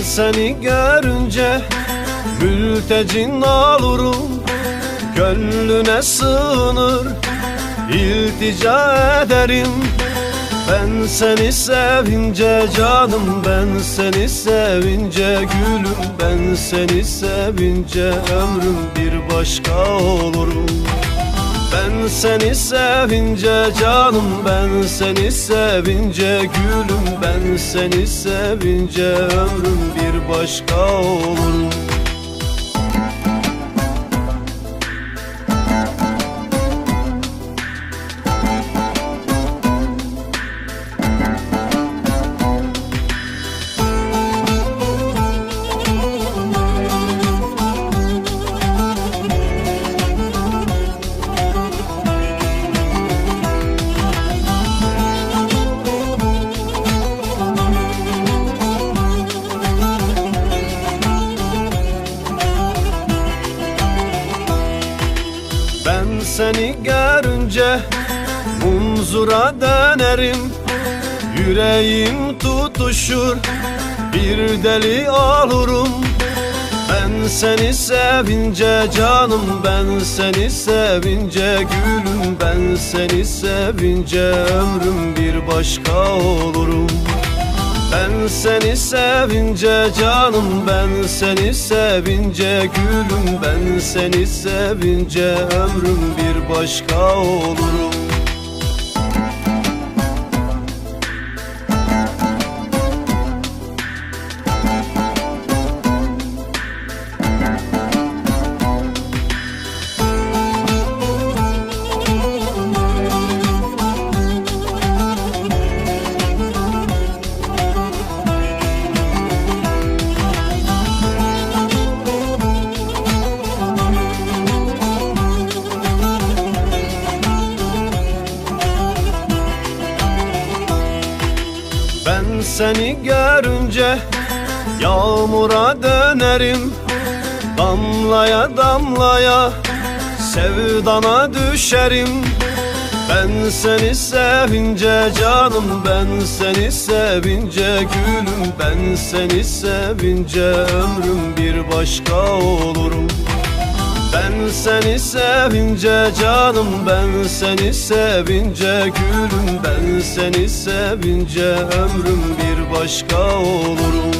seni görünce mültecin olurum Gönlüne sığınır iltica ederim. Ben seni sevince canım ben seni sevince gülüm. Ben seni sevince ömrüm bir başka olurum ben seni sevince canım ben seni sevince gülüm. Ben seni sevince ömrüm bir başka olur seni görünce munzura dönerim. Yüreğim tutuşur bir deli olurum. Ben seni sevince canım ben seni sevince gülüm. Ben seni sevince ömrüm bir başka olurum ben seni sevince canım ben seni sevince gülüm. Ben seni sevince ömrüm bir başka olurum seni görünce yağmura dönerim. Damlaya damlaya sevdana düşerim. Ben seni sevince canım ben seni sevince gülüm. Ben seni sevince ömrüm bir başka olurum. Ben seni sevince canım ben seni sevince gülüm. Ben seni sevince ömrüm bir başka olurum.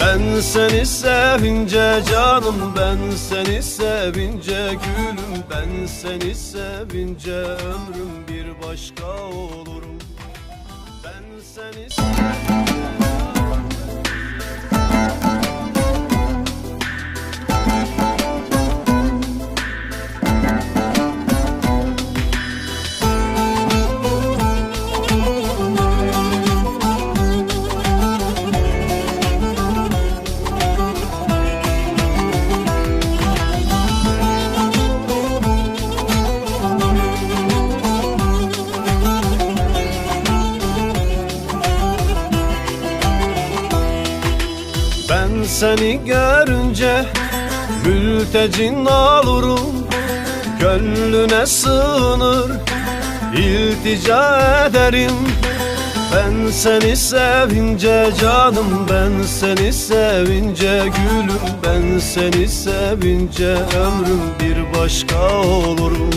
Ben seni sevince canım ben seni sevince gülüm. Ben seni sevince ömrüm bir başka olurum. Ben seni Ben seni görünce mültecin olurum Gönlüne sığınır iltica ederim. Ben seni sevince canım ben seni sevince gülüm Ben seni sevince ömrüm bir başka olurum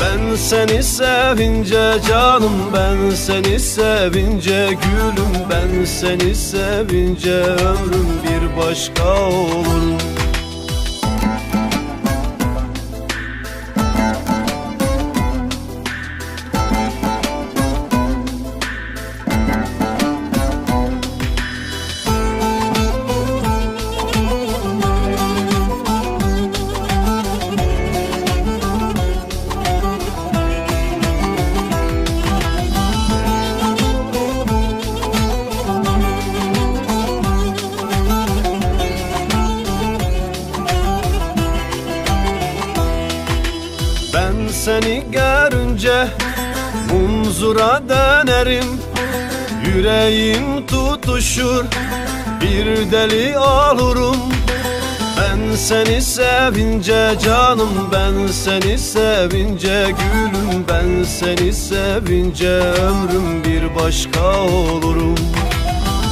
ben seni sevince canım ben seni sevince gülüm. Ben seni sevince ömrüm bir başka olur seni görünce munzura dönerim. Yüreğim tutuşur bir deli olurum. Ben seni sevince canım ben seni sevince gülüm. Ben seni sevince ömrüm bir başka olurum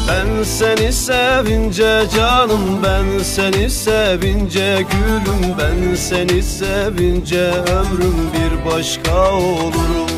Ben seni sevince canım ben seni sevince gülüm. Ben seni sevince ömrüm bir başka olurum